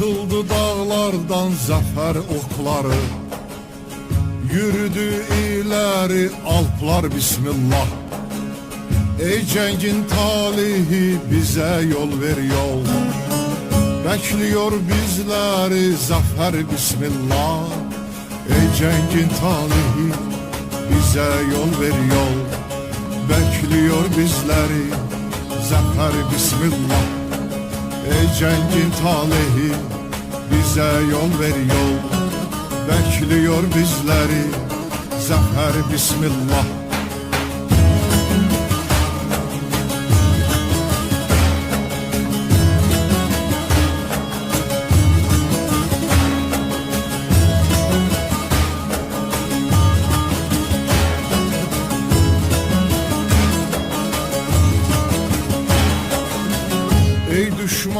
Atıldı dağlardan zafer okları. Yürüdü ileri alplar bismillah. Ey cengin talihi bize yol ver yol. Bekliyor bizleri zafer bismillah. Ey cengin talihi bize yol ver yol. Bekliyor bizleri zafer bismillah Ey cengin talihi bize yol ver yol. Bekliyor bizleri zafer bismillah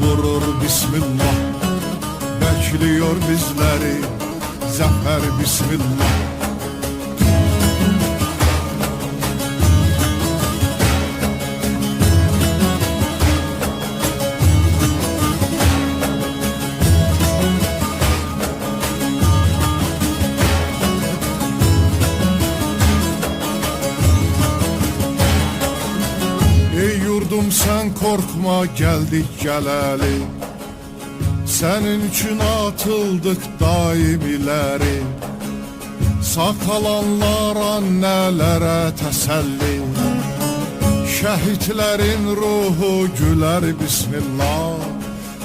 vurur bismillah Bekliyor bizleri. Zafer bismillah yurdum sen korkma geldik geleli. Senin için atıldık daim ileri. Sağ kalanlara nelere teselli. Şehitlerin ruhu güler bismillah.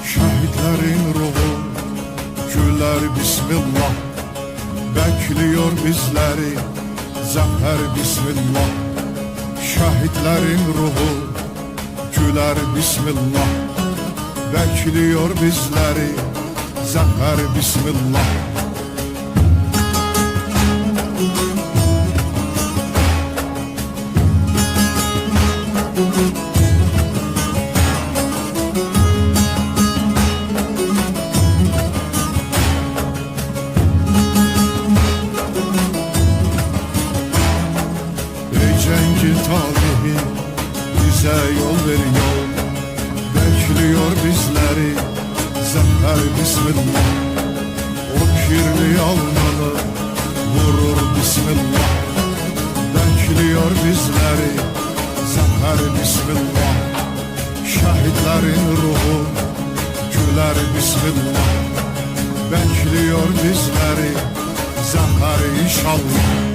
Şehitlerin ruhu güler bismillah. Bekliyor bizleri zafer bismillah. Şehitlerin ruhu güler bismillah. Bekliyor bizleri. Zafer bismillah Bekliyor bizleri zafer bismillah. O kirli alnını vurur bismillah. Bekliyor bizleri zafer bismillah. Şehitlerin ruhu güler bismillah. Bekliyor bizleri zafer inşallah